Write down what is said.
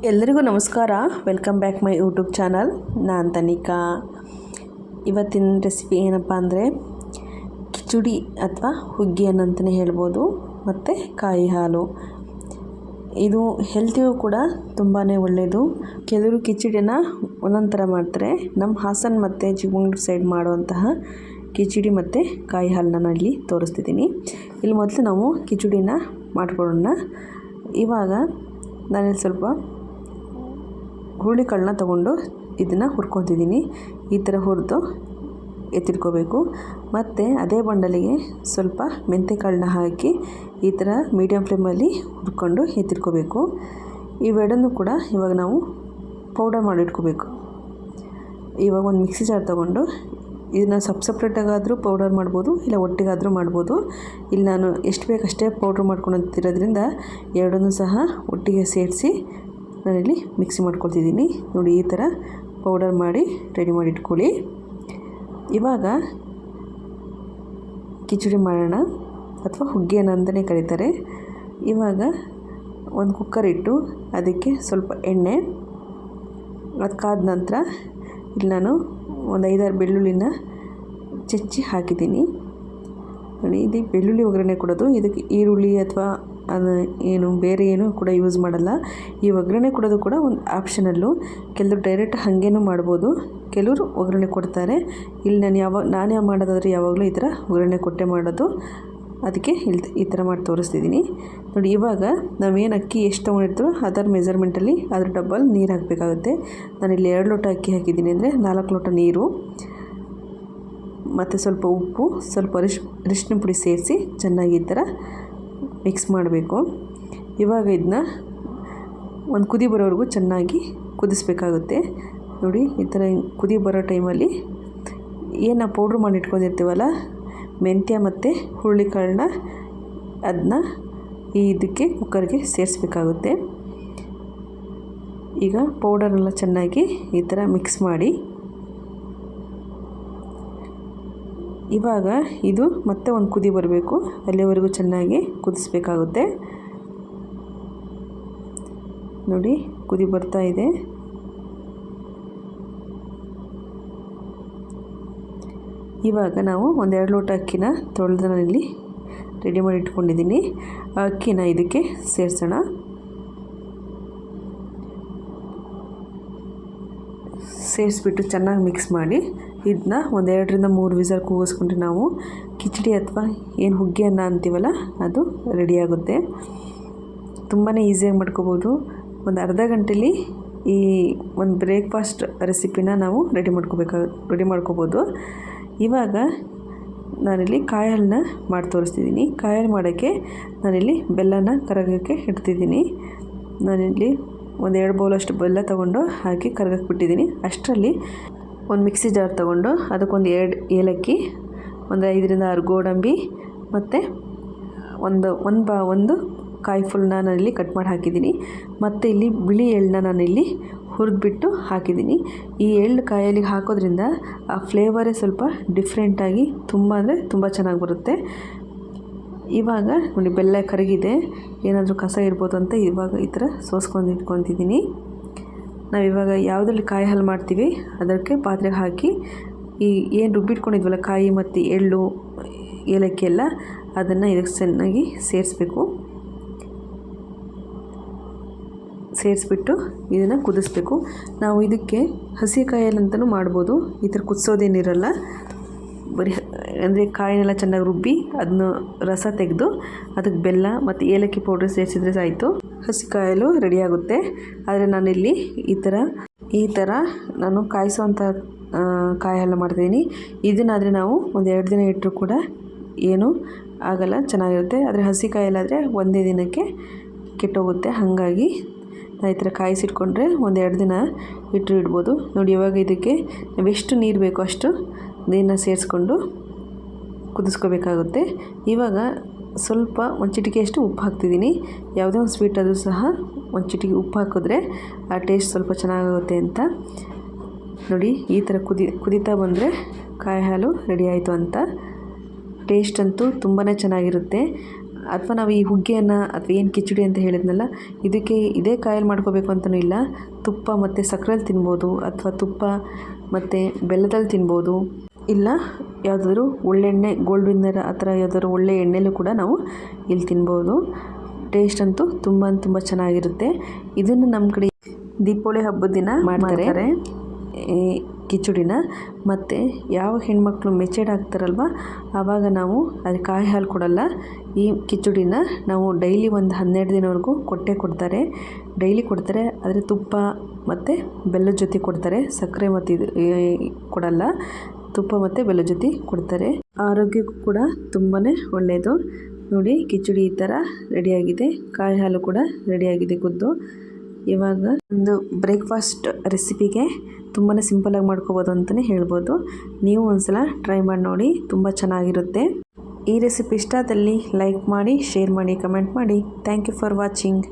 ಎಲ್ರಿಗೂ ನಮಸ್ಕಾರ. Welcome back my YouTube channel ನಾನು ತನಿಕಾ ಇವತ್ತಿನ ರೆಸಿಪಿ ಏನಪ್ಪ ಅಂದರೆ ಕಿಚುಡಿ ಅಥವಾ ಹುಗ್ಗಿ ಅಂತಲೇ ಹೇಳ್ಬೋದು. ಮತ್ತು ಕಾಯಿ ಹಾಲು. ಇದು ಹೆಲ್ತಿಗೂ ಕೂಡ ತುಂಬಾ ಒಳ್ಳೆಯದು ಕೆಲವರು ಕಿಚಡಿನ ಒಂದೊಂದು ಥರ ಮಾಡ್ತಾರೆ. ನಮ್ಮ ಹಾಸನ ಮತ್ತು ಚಿಕ್ಕಮಂಗ್ಳೂರು ಸೈಡ್ ಮಾಡುವಂತಹ ಕಿಚಡಿ ಮತ್ತು ಕಾಯಿ ಹಾಲನ್ನ ನಾನು ಇಲ್ಲಿ ತೋರಿಸ್ತಿದ್ದೀನಿ. ಇಲ್ಲಿ ಮೊದಲು ನಾವು ಕಿಚಡಿನ ಮಾಡ್ಕೊಳ್ಳೋಣ. ಇವಾಗ ನಾನಿಲ್ಲಿ ಸ್ವಲ್ಪ ಹುರುಳಿಕಾಳನ್ನ ತೊಗೊಂಡು ಇದನ್ನು ಹುರ್ಕೊತಿದ್ದೀನಿ. ಈ ಥರ ಹುರಿದು ಎತ್ತಿಟ್ಕೋಬೇಕು. ಮತ್ತು ಅದೇ ಬಂಡಲಿಗೆ ಸ್ವಲ್ಪ ಮೆಂತ್ಯಕಾಳನ್ನ ಹಾಕಿ ಈ ಥರ ಮೀಡಿಯಮ್ ಫ್ಲೇಮಲ್ಲಿ ಹುರ್ಕೊಂಡು ಎತ್ತಿಟ್ಕೋಬೇಕು. ಇವೆರಡನ್ನೂ ಕೂಡ ಇವಾಗ ನಾವು ಪೌಡರ್ ಮಾಡಿಟ್ಕೋಬೇಕು ಇವಾಗ ಒಂದು ಮಿಕ್ಸಿ ಜಾರ್ ತೊಗೊಂಡು ಇದನ್ನು ಸಪ್ ಸಪ್ರೇಟಾಗಾದರೂ ಪೌಡರ್ ಮಾಡ್ಬೋದು, ಇಲ್ಲ ಒಟ್ಟಿಗಾದರೂ ಮಾಡ್ಬೋದು. ಇಲ್ಲಿ ನಾನು ಎಷ್ಟು ಬೇಕಷ್ಟೇ ಪೌಡ್ರ್ ಮಾಡ್ಕೊಳತ್ತಿರೋದ್ರಿಂದ ಎರಡನ್ನೂ ಸಹ ಒಟ್ಟಿಗೆ ಸೇರಿಸಿ ನಾನಿಲ್ಲಿ ಮಿಕ್ಸಿ ಮಾಡ್ಕೊಳ್ತಿದ್ದೀನಿ. ನೋಡಿ, ಈ ಥರ ಪೌಡರ್ ಮಾಡಿ ರೆಡಿ ಮಾಡಿ ಇಟ್ಕೊಳ್ಳಿ. ಇವಾಗ ಕಿಚಡಿ ಮಾಡೋಣ ಅಥವಾ ಹುಗ್ಗಿಯನ್ನು ಅಂತಲೇ ಕರೀತಾರೆ. ಇವಾಗ ಒಂದು ಕುಕ್ಕರ್ ಇಟ್ಟು ಅದಕ್ಕೆ ಸ್ವಲ್ಪ ಎಣ್ಣೆ, ಅದು ಕಾದ ನಂತರ ಇಲ್ಲಿ ನಾನು ಒಂದು ಐದಾರು ಬೆಳ್ಳುಳ್ಳಿನ ಚಚ್ಚಿ ಹಾಕಿದ್ದೀನಿ. ನೋಡಿ, ಇದು ಬೆಳ್ಳುಳ್ಳಿ ಒಗ್ಗರಣೆ ಕೊಡೋದು. ಇದಕ್ಕೆ ಈರುಳ್ಳಿ ಅಥವಾ ಅದು ಏನು ಬೇರೆ ಏನು ಕೂಡ ಯೂಸ್ ಮಾಡಲ್ಲ. ಈ ಒಗ್ಗರಣೆ ಕೊಡೋದು ಕೂಡ ಒಂದು ಆಪ್ಷನಲ್ಲು ಕೆಲವರು ಡೈರೆಕ್ಟ್ ಹಾಗೇನೂ ಮಾಡ್ಬೋದು. ಕೆಲವರು ಒಗ್ಗರಣೆ ಕೊಡ್ತಾರೆ. ಇಲ್ಲಿ ನಾನು ಯಾವಾಗ ನಾನೇ ಮಾಡೋದಾದರೆ ಯಾವಾಗಲೂ ಈ ಥರ ಒಗ್ಗರಣೆ ಕೊಟ್ಟೆ ಮಾಡೋದು. ಅದಕ್ಕೆ ಇಲ್ಲಿ ಈ ಥರ ಮಾಡಿ ತೋರಿಸ್ತಿದ್ದೀನಿ ನೋಡಿ ಇವಾಗ ನಾವೇನು ಅಕ್ಕಿ ಎಷ್ಟು ತೊಗೊಂಡಿರ್ತೀವೋ ಅದರ ಮೆಜರ್ಮೆಂಟಲ್ಲಿ ಅದ್ರ ಡಬ್ಬಲ್ ನೀರು ಹಾಕಬೇಕಾಗುತ್ತೆ. ಇಲ್ಲಿ ಎರಡು ಲೋಟ ಅಕ್ಕಿ ಹಾಕಿದ್ದೀನಿ ಅಂದರೆ ನಾಲ್ಕು ಲೋಟ ನೀರು. ಮತ್ತು ಸ್ವಲ್ಪ ಉಪ್ಪು, ಸ್ವಲ್ಪ ಅರಿಶ್ ಅರಿಶಿನ ಪುಡಿ ಸೇರಿಸಿ ಚೆನ್ನಾಗಿ ಈ ಥರ ಮಿಕ್ಸ್ ಮಾಡಬೇಕು. ಇವಾಗ ಇದನ್ನ ಒಂದು ಕುದಿ ಬರೋವರೆಗೂ ಚೆನ್ನಾಗಿ ಕುದಿಸ್ಬೇಕಾಗುತ್ತೆ. ನೋಡಿ, ಈ ಥರ ಕುದಿ ಬರೋ ಟೈಮಲ್ಲಿ ಏನು ಪೌಡ್ರ್ ಮಾಡಿ ಇಟ್ಕೊಂಡಿರ್ತೀವಲ್ಲ, ಮೆಂತ್ಯ ಮತ್ತು ಹುರುಳಿಕಾಳನ್ನ ಅದನ್ನ ಈ ಇದಕ್ಕೆ ಕುಕ್ಕರ್ಗೆ ಸೇರಿಸ್ಬೇಕಾಗುತ್ತೆ. ಈಗ ಪೌಡರ್ನೆಲ್ಲ ಚೆನ್ನಾಗಿ ಈ ಥರ ಮಿಕ್ಸ್ ಮಾಡಿ ಇವಾಗ ಇದು ಮತ್ತೆ ಒಂದು ಕುದಿ ಬರಬೇಕು. ಅಲ್ಲಿವರೆಗೂ ಚೆನ್ನಾಗಿ ಕುದಿಸ್ಬೇಕಾಗುತ್ತೆ. ನೋಡಿ, ಕುದಿ ಬರ್ತಾ ಇದೆ. ಇವಾಗ ನಾವು ಒಂದೆರಡು ಲೋಟ ಅಕ್ಕಿನ ತೊಳೆದು ನಾನಿಲ್ಲಿ ರೆಡಿ ಮಾಡಿ ಇಟ್ಕೊಂಡಿದ್ದೀನಿ. ಅಕ್ಕಿನ ಇದಕ್ಕೆ ಸೇರಿಸೋಣ. ಸೇರಿಸ್ಬಿಟ್ಟು ಚೆನ್ನಾಗಿ ಮಿಕ್ಸ್ ಮಾಡಿ ಇದನ್ನ ಒಂದೆರಡರಿಂದ ಮೂರು ವಿಸಲ್ ಕೂಗಿಸ್ಕೊಂಡ್ರೆ ನಾವು ಕಿಚಡಿ ಅಥವಾ ಏನು ಹುಗ್ಗಿ ಅನ್ನ ಅಂತೀವಲ್ಲ, ಅದು ರೆಡಿಯಾಗುತ್ತೆ ತುಂಬಾ ಈಸಿಯಾಗಿ ಮಾಡ್ಕೋಬೋದು. ಒಂದು ಅರ್ಧ ಗಂಟೆಲಿ ಈ ಒಂದು ಬ್ರೇಕ್ಫಾಸ್ಟ್ ರೆಸಿಪಿನ ನಾವು ರೆಡಿ ಮಾಡ್ಕೋಬೇಕು ರೆಡಿ ಮಾಡ್ಕೋಬೋದು. ಇವಾಗ ನಾನಿಲ್ಲಿ ಕಾಯಿ ಹಾಲನ್ನ ಮಾಡಿ ತೋರಿಸ್ತಿದ್ದೀನಿ. ಕಾಯಲ್ ಮಾಡೋಕ್ಕೆ ನಾನಿಲ್ಲಿ ಬೆಲ್ಲನ ಕರಗೋಕ್ಕೆ ಇಡ್ತಿದ್ದೀನಿ. ನಾನಿಲ್ಲಿ ಒಂದು ಎರಡು ಬೌಲಷ್ಟು ಬೆಲ್ಲ ತೊಗೊಂಡು ಹಾಕಿ ಕರಗಕ್ಕೆ ಬಿಟ್ಟಿದ್ದೀನಿ ಅಷ್ಟರಲ್ಲಿ ಒಂದು ಮಿಕ್ಸಿ ಜಾರ್ ತೊಗೊಂಡು ಅದಕ್ಕೊಂದು ಎರಡು ಏಲಕ್ಕಿ, ಒಂದು ಐದರಿಂದ ಆರು ಗೋಡಂಬಿ ಮತ್ತು ಒಂದು ಒಂದು ಬಾ, ಒಂದು ಕಾಯಿ ಫುಲ್ನ ನಾನಿಲ್ಲಿ ಕಟ್ ಮಾಡಿ ಹಾಕಿದ್ದೀನಿ. ಮತ್ತು ಇಲ್ಲಿ ಬಿಳಿ ಎಳ್ಳನ್ನ ನಾನಿಲ್ಲಿ ಹುರಿದ್ಬಿಟ್ಟು ಹಾಕಿದ್ದೀನಿ. ಈ ಎಳ್ಳು ಕಾಯಲ್ಲಿ ಹಾಕೋದ್ರಿಂದ ಆ ಫ್ಲೇವರೇ ಸ್ವಲ್ಪ ಡಿಫ್ರೆಂಟಾಗಿ ತುಂಬ ಅಂದರೆ ತುಂಬ ಚೆನ್ನಾಗಿ ಬರುತ್ತೆ. ಇವಾಗ ನೋಡಿ ಬೆಲ್ಲ ಕರಗಿದೆ. ಏನಾದರೂ ಕಸ ಇರ್ಬೋದು ಅಂತ ಇವಾಗ ಈ ಥರ ಸೋಸ್ಕೊಂಡು ಇಟ್ಕೊತಿದ್ದೀನಿ. ನಾವು ಇವಾಗ ಯಾವುದ್ರಲ್ಲಿ ಕಾಯಿ ಹಾಲು ಮಾಡ್ತೀವಿ, ಅದಕ್ಕೆ ಪಾತ್ರೆಗೆ ಹಾಕಿ ಈ ಏನು ರುಬ್ಬಿಟ್ಕೊಂಡಿದ್ವಲ್ಲ ಕಾಯಿ ಮತ್ತು ಎಳ್ಳು, ಏಲಕ್ಕಿ ಎಲ್ಲ, ಅದನ್ನು ಇದಕ್ಕೆ ಚೆನ್ನಾಗಿ ಸೇರಿಸ್ಬೇಕು. ಸೇರಿಸ್ಬಿಟ್ಟು ಇದನ್ನು ಕುದಿಸ್ಬೇಕು. ನಾವು ಇದಕ್ಕೆ ಹಸಿ ಕಾಯಲ್ಲಂತಲೂ ಮಾಡ್ಬೋದು. ಈ ಥರ ಕುದಿಸೋದೇನಿರಲ್ಲ. ಬರೀ ಅಂದರೆ ಕಾಯಿನೆಲ್ಲ ಚೆನ್ನಾಗಿ ರುಬ್ಬಿ ಅದನ್ನು ರಸ ತೆಗೆದು ಅದಕ್ಕೆ ಬೆಲ್ಲ ಮತ್ತು ಏಲಕ್ಕಿ ಪೌಡ್ರ್ ಸೇರಿಸಿದ್ರೆ ಸಾಯಿತು. ಹಸಿ ಕಾಯಲು ರೆಡಿಯಾಗುತ್ತೆ ಆದರೆ ನಾನಿಲ್ಲಿ ಈ ಥರ ಈ ಥರ ನಾನು ಕಾಯಿಸುವಂಥ ಕಾಯಿ ಹಾಲು ಮಾಡ್ತಿದ್ದೀನಿ. ಇದನ್ನಾದರೆ ನಾವು ಒಂದು ಎರಡು ದಿನ ಇಟ್ಟರು ಕೂಡ ಏನು ಆಗಲ್ಲ, ಚೆನ್ನಾಗಿರುತ್ತೆ. ಆದರೆ ಹಸಿ ಕಾಯಲ್ಲಾದರೆ ಒಂದೇ ದಿನಕ್ಕೆ ಕೆಟ್ಟೋಗುತ್ತೆ. ಹಾಗಾಗಿ ಈ ಥರ ಕಾಯಿಸಿಟ್ಕೊಂಡ್ರೆ ಒಂದು ಎರಡು ದಿನ ಇಟ್ಟರು ಇಡ್ಬೋದು. ನೋಡಿ, ಇವಾಗ ಇದಕ್ಕೆ ಎಷ್ಟು ನೀರು ಬೇಕೋ ಅಷ್ಟು ನೀರನ್ನ ಸೇರಿಸ್ಕೊಂಡು ಕುದಿಸ್ಕೋಬೇಕಾಗುತ್ತೆ. ಇವಾಗ ಸ್ವಲ್ಪ ಒಂದು ಚಿಟಿಕೆಯಷ್ಟು ಉಪ್ಪು ಹಾಕ್ತಿದ್ದೀನಿ ಯಾವುದೇ ಒಂದು ಸ್ವೀಟ್ ಆದರೂ ಸಹ ಒಂದು ಚಿಟಿಕೆ ಉಪ್ಪು ಹಾಕಿದ್ರೆ ಆ ಟೇಸ್ಟ್ ಸ್ವಲ್ಪ ಚೆನ್ನಾಗಾಗುತ್ತೆ ಅಂತ. ನೋಡಿ, ಈ ಥರ ಕುದಿ, ಕುದೀತಾ ಬಂದರೆ ಕಾಯಿ ಹಾಲು ರೆಡಿ ಆಯಿತು ಅಂತ. ಟೇಸ್ಟ್ ಅಂತೂ ತುಂಬಾ ಚೆನ್ನಾಗಿರುತ್ತೆ. ಅಥವಾ ನಾವು ಈ ಹುಗ್ಗಿಯನ್ನು ಅಥವಾ ಏನು ಕಿಚಡಿ ಅಂತ ಹೇಳಿದ್ನಲ್ಲ, ಇದಕ್ಕೆ ಇದೇ ಕಾಯಲ್ಲಿ ಮಾಡ್ಕೋಬೇಕು ಅಂತಲೂ ಇಲ್ಲ. ತುಪ್ಪ ಮತ್ತು ಸಕ್ಕರೆಯಲ್ಲಿ ತಿನ್ಬೋದು ಅಥವಾ ತುಪ್ಪ ಮತ್ತು ಬೆಲ್ಲದಲ್ಲಿ ತಿನ್ಬೋದು. ಇಲ್ಲ ಯಾವುದಾದ್ರೂ ಒಳ್ಳೆಣ್ಣೆ ಗೋಲ್ಡ್ ವಿನ್ನರ್ ಆ ಥರ ಯಾವುದಾದ್ರು ಒಳ್ಳೆ ಎಣ್ಣೆಲೂ ಕೂಡ ನಾವು ಇಲ್ಲಿ ತಿನ್ಬೋದು. ಟೇಸ್ಟ್ ಅಂತೂ ತುಂಬ ತುಂಬ ಚೆನ್ನಾಗಿರುತ್ತೆ. ಇದನ್ನು ನಮ್ಮ ಕಡೆ ದೀಪಾವಳಿ ಹಬ್ಬದ ದಿನ ಮಾಡ್ತಾರೆ. ಈ ಕಿಚಡಿನ. ಮತ್ತು ಯಾವ ಹೆಣ್ಮಕ್ಳು ಮೆಚೆಡ್ ಆಗ್ತಾರಲ್ವ ಆವಾಗ ನಾವು ಅದಕ್ಕೆ ಕಾಯಿ ಹಾಲು ಕೊಡಲ್ಲ. ಈ ಕಿಚಡಿನ ನಾವು ಡೈಲಿ ಒಂದು ಹನ್ನೆರಡು ದಿನವರೆಗೂ ಕೊಟ್ಟೆ ಕೊಡ್ತಾರೆ. ಡೈಲಿ ಕೊಡ್ತಾರೆ ಆದರೆ ತುಪ್ಪ ಮತ್ತು ಬೆಲ್ಲದ ಜೊತೆ ಕೊಡ್ತಾರೆ. ಸಕ್ಕರೆ ಮತ್ತು ಇದು ಕೊಡಲ್ಲ. ತುಪ್ಪ ಮತ್ತು ಬೆಲ್ಲ ಜೊತೆ ಕೊಡ್ತಾರೆ. ಆರೋಗ್ಯಕ್ಕೂ ಕೂಡ ತುಂಬಾ ಒಳ್ಳೆಯದು ನೋಡಿ, ಕಿಚಡಿ ಈ ಥರ ರೆಡಿಯಾಗಿದೆ. ಕಾಯಿ ಹಾಲು ಕೂಡ ರೆಡಿಯಾಗಿದೆ ಕುದ್ದು. ಇವಾಗ ಒಂದು ಬ್ರೇಕ್ಫಾಸ್ಟ್ ರೆಸಿಪಿಗೆ ತುಂಬಾ ಸಿಂಪಲಾಗಿ ಮಾಡ್ಕೋಬೋದು ಅಂತಲೇ ಹೇಳ್ಬೋದು. ನೀವು ಒಂದ್ಸಲ ಟ್ರೈ ಮಾಡಿ ನೋಡಿ, ತುಂಬ ಚೆನ್ನಾಗಿರುತ್ತೆ. ಈ ರೆಸಿಪಿ ಇಷ್ಟ ಆದಲ್ಲಿ ಲೈಕ್ ಮಾಡಿ, ಶೇರ್ ಮಾಡಿ, ಕಮೆಂಟ್ ಮಾಡಿ. Thank you for watching.